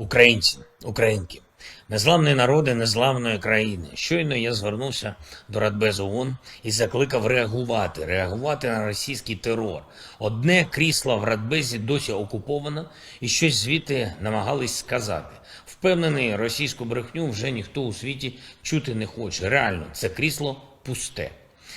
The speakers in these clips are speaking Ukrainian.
Українці, українки, незламні народи незламної країни. Щойно я звернувся до Радбезу ООН і закликав реагувати, реагувати на російський терор. Одне крісло в Радбезі досі окуповано, і щось звідти намагались сказати. Впевнений, російську брехню вже ніхто у світі чути не хоче. Реально, це крісло пусте.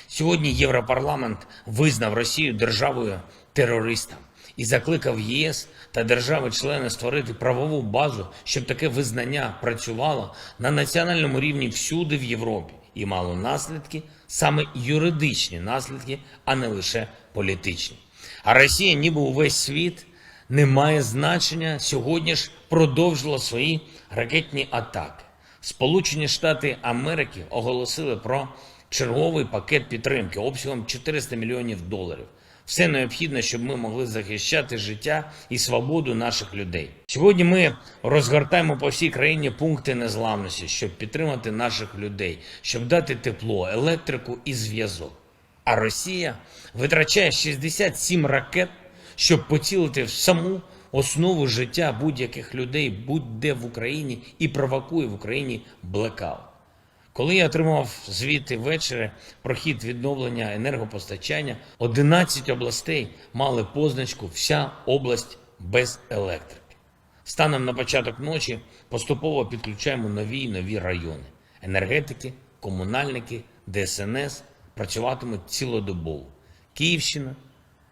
Сьогодні Європарламент визнав Росію державою терористом і закликав ЄС та держави-члени створити правову базу, щоб таке визнання працювало на національному рівні всюди в Європі і мало наслідки, саме юридичні наслідки, а не лише політичні. А Росія, ніби увесь світ, не має значення, сьогодні ж продовжила свої ракетні атаки. Сполучені Штати Америки оголосили про черговий пакет підтримки обсягом 400 мільйонів доларів. Все необхідне, щоб ми могли захищати життя і свободу наших людей. Сьогодні ми розгортаємо по всій країні пункти незламності, щоб підтримати наших людей, щоб дати тепло, електрику і зв'язок. А Росія витрачає 67 ракет, щоб поцілити в саму основу життя будь-яких людей будь-де в Україні і провокує в Україні блекаут. Коли я отримав звіти ввечері про хід відновлення енергопостачання, 11 областей мали позначку Вся область без електрики. Станом на початок ночі поступово підключаємо нові і нові райони. Енергетики, комунальники, ДСНС працюватимуть цілодобово. Київщина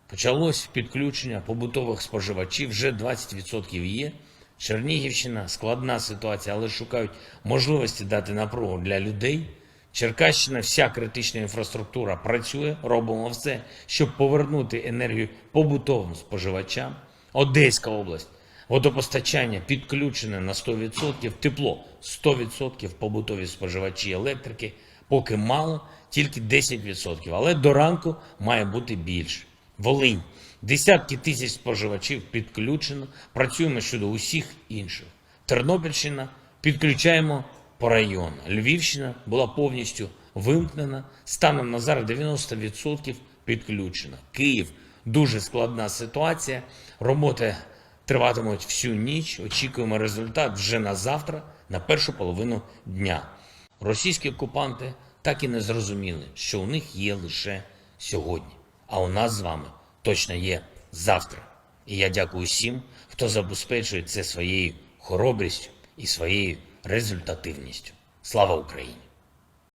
почалось підключення побутових споживачів, вже 20% є. Чернігівщина складна ситуація, але шукають можливості дати напругу для людей. Черкащина, вся критична інфраструктура працює, робимо все, щоб повернути енергію побутовим споживачам. Одеська область, водопостачання підключене на 100%, тепло 100%, побутові споживачі електрики, поки мало, тільки 10%, але до ранку має бути більше. Волинь. Десятки тисяч споживачів підключено. Працюємо щодо усіх інших. Тернопільщина підключаємо по району. Львівщина була повністю вимкнена. Станом на зараз 90% підключена. Київ дуже складна ситуація. Роботи триватимуть всю ніч. Очікуємо результат вже на завтра, на першу половину дня. Російські окупанти так і не зрозуміли, що у них є лише сьогодні, а у нас з вами точно є завтра. І я дякую всім, хто забезпечує це своєю хоробрістю і своєю результативністю. Слава Україні!